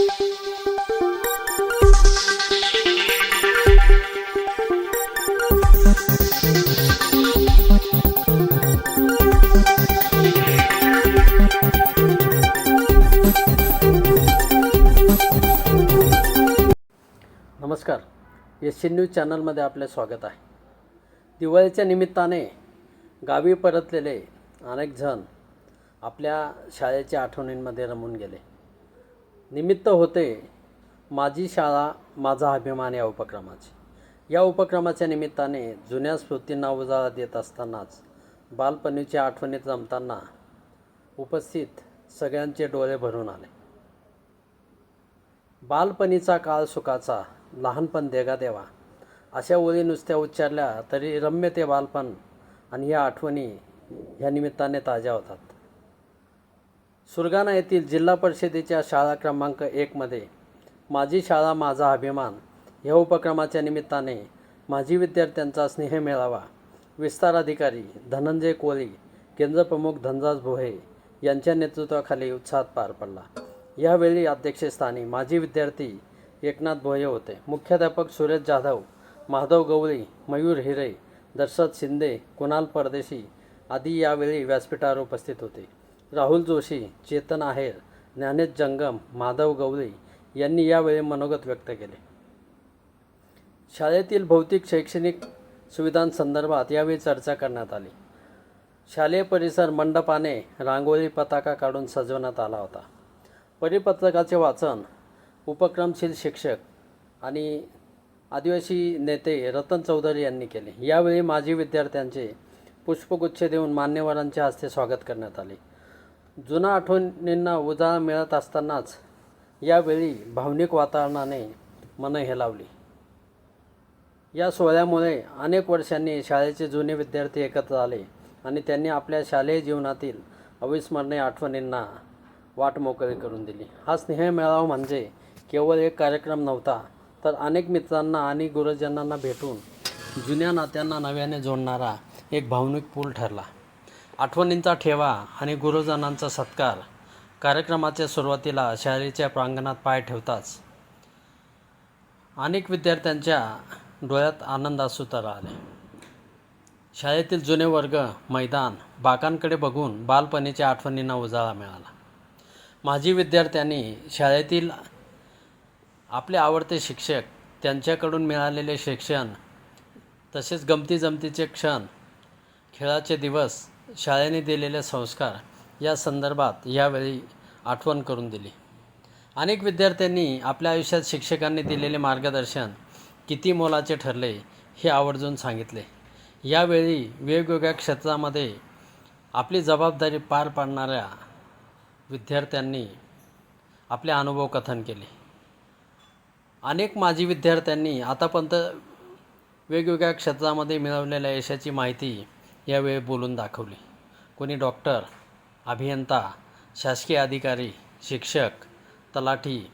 नमस्कार. S C news चॅनलमध्ये आपले स्वागत आहे. दिवाळीच्या निमित्ताने गावी परतलेले अनेक जण आपल्या शाळेच्या आठवणींमध्ये रमून गेले. निमित्त होते माझी शाळा माझा अभिमान या उपक्रमाची. या उपक्रमाच्या निमित्ताने जुन्या स्मृतींना उजाळा देत असतानाच बालपणीच्या आठवणीत जमताना उपस्थित सगळ्यांचे डोळे भरून आले. बालपणीचा काळ सुखाचा लहानपण देगा देवा अशा ओळी नुसत्या उच्चारल्या तरी रम्य ते बालपण आणि ह्या आठवणी ह्या निमित्ताने ताज्या होतात. सुरगाणा येथील जिल्हा परिषदेच्या शाळा क्रमांक एकमध्ये माझी शाळा माझा अभिमान. ह्या उपक्रमाच्या निमित्ताने माजी विद्यार्थ्यांचा स्नेह मेळावा. विस्तार अधिकारी धनंजय कोळी केंद्रप्रमुख धनराज भोहे यांच्या नेतृत्वाखाली उत्साहात पार पडला. यावेळी अध्यक्षस्थानी माजी विद्यार्थी एकनाथ भोये होते. मुख्याध्यापक सुरेश जाधव माधव गवळी मयूर हिरे दर्शत शिंदे कुणाल परदेशी आदी यावेळी व्यासपीठावर उपस्थित होते. राहुल जोशी चेतन आहेर ज्ञानेश जंगम माधव गवळी यांनी यावेळी मनोगत व्यक्त केले. शाळेतील भौतिक शैक्षणिक सुविधांसंदर्भात यावेळी चर्चा करण्यात आली. शालेय परिसर मंडपाने रांगोळी पताका काढून सजवण्यात आला होता. परिपत्रकाचे वाचन उपक्रमशील शिक्षक आणि आदिवासी नेते रतन चौधरी यांनी केले. यावेळी माजी विद्यार्थ्यांचे पुष्पगुच्छ देऊन मान्यवरांच्या हस्ते स्वागत करण्यात आले. जुना आठवणींना उजाळा मिळत असतानाच यावेळी भावनिक वातावरणाने मनं हेलावली या सोहळ्यामुळे अनेक वर्षांनी शाळेचे जुने विद्यार्थी एकत्र आले आणि त्यांनी आपल्या शालेय जीवनातील अविस्मरणीय आठवणींना वाट मोकळी करून दिली. हा स्नेह मेळावा म्हणजे केवळ एक कार्यक्रम नव्हता तर अनेक मित्रांना आणि गुरुजनांना भेटून जुन्या नात्यांना नव्याने जोडणारा एक भावनिक पूल ठरला. आठवणींचा ठेवा आणि गुरुजनांचा सत्कार कार्यक्रमाच्या सुरुवातीला शाळेच्या प्रांगणात पाय ठेवताच. अनेक विद्यार्थ्यांच्या डोळ्यात आनंद असूतर आले. शाळेतील जुने वर्ग मैदान बाकांकडे बघून बालपणीच्या आठवणींना उजाळा मिळाला. माजी विद्यार्थ्यांनी शाळेतील आपले आवडते शिक्षक त्यांच्याकडून मिळालेले शिक्षण तसेच गमती जमतीचे क्षण खेळाचे दिवस शाळेने दिलेले संस्कार या संदर्भात यावेळी आठवण करून दिली. अनेक विद्यार्थ्यांनी आपल्या आयुष्यात शिक्षकांनी दिलेले मार्गदर्शन किती मोलाचे ठरले हे आवर्जून सांगितले. यावेळी वेगवेगळ्या क्षेत्रामध्ये आपली जबाबदारी पार पाडणाऱ्या विद्यार्थ्यांनी आपले अनुभव कथन केले. अनेक माजी विद्यार्थ्यांनी आतापर्यंत वेगवेगळ्या क्षेत्रामध्ये मिळवलेल्या यशाची माहिती यावेळी बोलून दाखवली. कोणी डॉक्टर अभियंता शासकीय अधिकारी शिक्षक तलाठी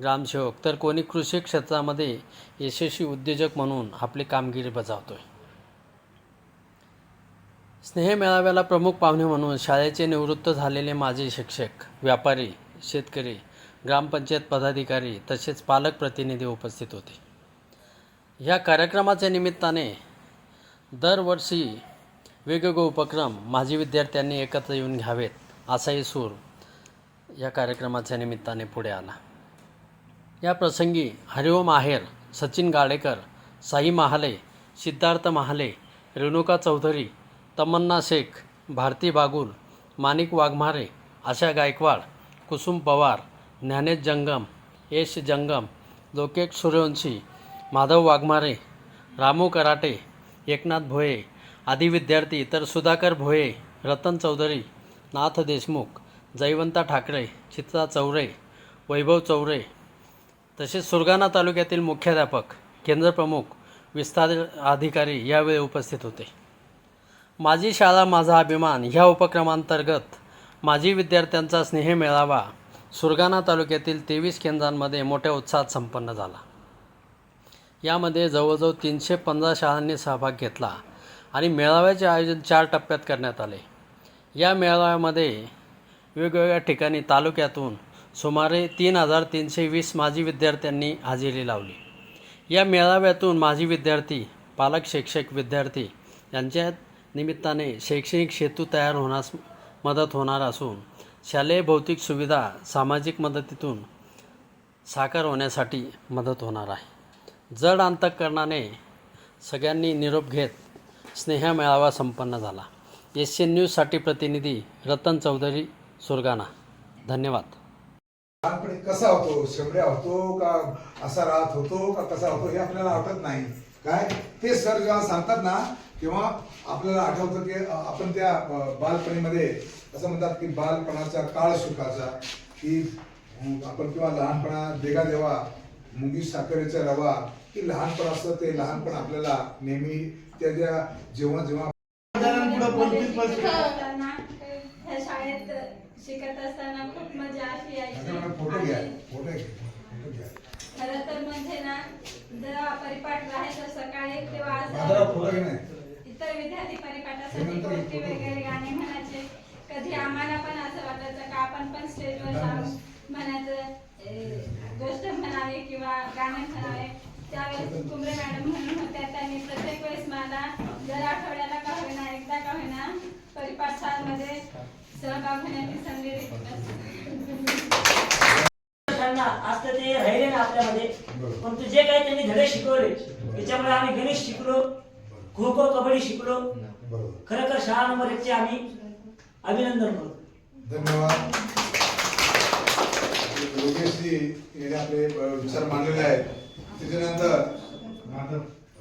ग्रामसेवक तर कोणी कृषी क्षेत्रामध्ये यशस्वी उद्योजक म्हणून आपली कामगिरी बजावतोय. स्नेह मेळाव्याला प्रमुख पाहुणे म्हणून शाळेचे निवृत्त झालेले माझे शिक्षक व्यापारी शेतकरी ग्रामपंचायत पदाधिकारी तसेच पालक प्रतिनिधी उपस्थित होते. ह्या कार्यक्रमाच्या निमित्ताने दरवर्षी वेगवेगळे उपक्रम माजी विद्यार्थ्यांनी एकत्र येऊन घ्यावेत असाही सूर या कार्यक्रमाच्या निमित्ताने पुढे आला. या प्रसंगी हरिओम आहेर सचिन गाडेकर साई महाले सिद्धार्थ महाले रेणुका चौधरी तमन्ना शेख भारती बागुल माणिक वाघमारे आशा गायकवाड कुसुम पवार ज्ञानेश जंगम यश जंगम लोकेश सूर्यवंशी माधव वाघमारे रामू कराटे एकनाथ भोये आदी विद्यार्थी तर सुधाकर भोये रतन चौधरी नाथ देशमुख जयवंता ठाकरे चित्रा चौरे वैभव चौरे तसेच सुरगाणा तालुक्यातील मुख्याध्यापक केंद्रप्रमुख विस्तार अधिकारी यावेळी उपस्थित होते. माझी शाळा माझा अभिमान ह्या उपक्रमांतर्गत माजी विद्यार्थ्यांचा स्नेह मेळावा सुरगाणा तालुक्यातील तेवीस केंद्रांमध्ये मोठ्या उत्साहात संपन्न झाला. यामध्ये जवळजवळ तीनशे पंधरा शाळांनी सहभाग घेतला. आणि मेळाव्याचे आयोजन चार टप्प्यात करण्यात आले. या मेळाव्यामध्ये वेगवेगळ्या ठिकाणी तालुक्यातून सुमारे तीन हजार तीनशे वीस माजी विद्यार्थ्यांनी हजेरी लावली. या मेळाव्यातून माजी विद्यार्थी पालक शिक्षक विद्यार्थी यांच्या निमित्ताने शैक्षणिक सेतू तयार होण्यास मदत होणार असून शालेय भौतिक सुविधा सामाजिक मदतीतून साकार होण्यासाठी मदत होणार आहे. जड अंतकरणाने सगळ्यांनी निरोप घेत स्नेहा मेळावा संपन्न झाला. एशियन न्यूजसाठी प्रतिनिधी रतन चौधरी सुरगाणा. धन्यवाद. लहानपणी कसा होतो? शेमड्या होतो का असा राहत होतो का कसा होतो हे आपल्याला आठवत नाही. काय? ते सर जेव्हा सांगतात ना तेव्हा आपल्याला आठवतं की आपण त्या बालपणीमध्ये असं म्हणतात की बालपणाचा काळ सुखाचा की आपण किंवा लहानपणा देगा देवा मुंगी साखरेचा रवा की लहानपण असतं ते लहानपण आपल्याला नेहमी त्याच्या जेव्हा जेव्हा ह्या शाळेत शिकत असताना खूप मजा अशी त्याच्यामुळे फोटो घ्या यायची फोटो घ्या फोटो घ्या. खर तर म्हणजे ना जेव्हा परिपाठ राहायचं सकाळी तेव्हा इतर विद्यार्थी परिपाठासाठी. वगैरे गाणे म्हणायचे. कधी आम्हाला पण असं वाटायचं का आपण पण स्टेजवर जाऊन म्हणायचं गोष्ट म्हणावे किंवा गाणे म्हणावे त्यावेळेस कुंभरे मॅडम म्हणून होत्या त्यांनी प्रत्येक वेळेस मला दर आठवड्याला का होईना एकदा का होईना परिपाठमध्ये सहभाग होण्याची संधी तर ते राहिले ना आपल्यामध्ये. पण जे काही त्यांनी धडे शिकवले त्याच्यामुळे आम्ही गणेश शिकलो खो खो कबड्डी शिकलो खरं तर शाळा नंबर एकचे आम्ही अभिनंदन करतो धन्यवाद योगेशजी यांनी आपले विचार मांडलेले आहेत. त्याच्यानंतर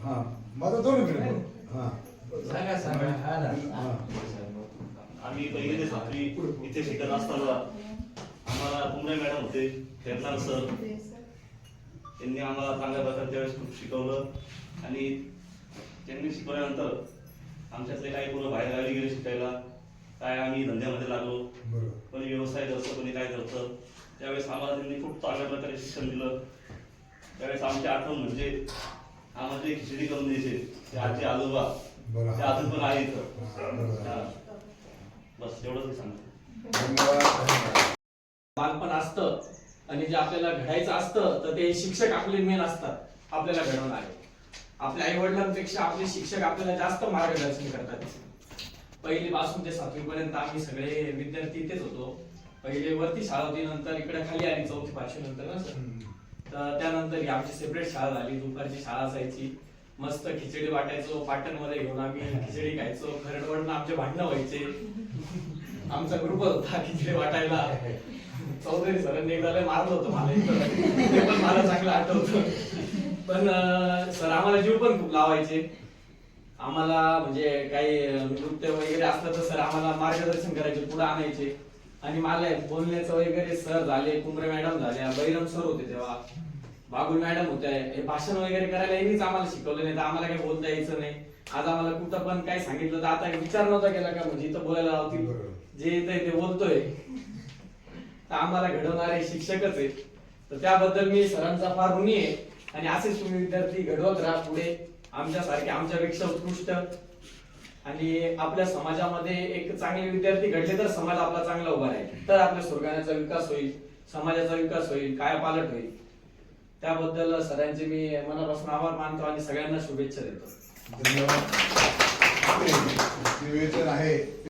हा माझं दोन मिनिट हा. हा. आम्ही पहिली ते सातवी इथे शिकत असताना आम्हाला कुंबळे मॅडम होते खेळणार सर. त्यांनी आम्हाला चांगल्या प्रकारे त्यावेळेस खूप शिकवलं. आणि त्यांनी शिकवल्यानंतर आमच्यातले काही मुलं बाहेर गावी गेले शिकायला. काय आम्ही धंद्यामध्ये लागलो. कोणी व्यवसाय करतं कोणी काय करतं. त्यावेळेस आम्हाला त्यांनी खूप चांगल्या प्रकारे शिक्षण दिलं. त्यावेळेस आमची आठवण म्हणजे आम्हाला जे खिचडी करून द्यायचे ते आजी आजोबा. ते अजून पण आहे इथं. बस एवढंच सांगतो. बालपण असतं आणि जे आपल्याला घडायचं असतं तर ते शिक्षक आपले मेन असतात आपल्याला घडवणारे आपल्या आई वडिलांपेक्षा आपले शिक्षक आपल्याला जास्त मार्गदर्शन करतात. पहिली पासून ते सातवी पर्यंत आम्ही सगळे विद्यार्थी इथेच होतो. पहिले वरती शाळा होती नंतर इकडे खाली आली चौथी पाचवी नंतर ना सर. तर त्यानंतर ही आमची सेपरेट शाळा झाली. दुपारची शाळा असायची. मस्त खिचडी वाटायचो पाटणमध्ये घेऊन आम्ही खिचडी खायचो. खरडवडनं आमचे भांडणं व्हायचे. आमचा ग्रुप होता खिचडी वाटायला. चौधरी सरांनी एकदा मारलं होतं मला. ते पण मला चांगलं आठवतं. पण सर आम्हाला जीव पण खूप लावायचे. आम्हाला म्हणजे काही नृत्य वगैरे असलं तर सर आम्हाला मार्गदर्शन करायचे पुढे आणायचे. आणि मला बोलण्याचं वगैरे सर झाले कुंभरे मॅडम झाल्या बैरम सर होते तेव्हा. बाबुल मॅडम होत्या हे भाषण वगैरे करायला यांनीच आम्हाला शिकवलं नाही तर आम्हाला काही बोलता यायचं नाही. आज आम्हाला कुठं पण काय सांगितलं तर आता विचार नव्हता केला का म्हणजे इथं बोलायला लावतील. जे येतंय ते बोलतोय. तर आम्हाला घडवणारे शिक्षकच आहेत. तर त्याबद्दल मी सरांचा फार ऋणी आहे. आणि असेच तुम्ही विद्यार्थी घडवत राहा पुढे. आमच्यासारखे आमच्यापेक्षा उत्कृष्ट. आणि आपल्या समाजामध्ये एक चांगले विद्यार्थी घडले तर समाज आपला चांगला उभा राहील. तर आपल्या सुरगाण्याचा विकास होईल समाजाचा विकास होईल काय पालट होईल. त्याबद्दल सरांचे मी मनापासून आभार मानतो आणि सगळ्यांना शुभेच्छा देतो. धन्यवाद. आहे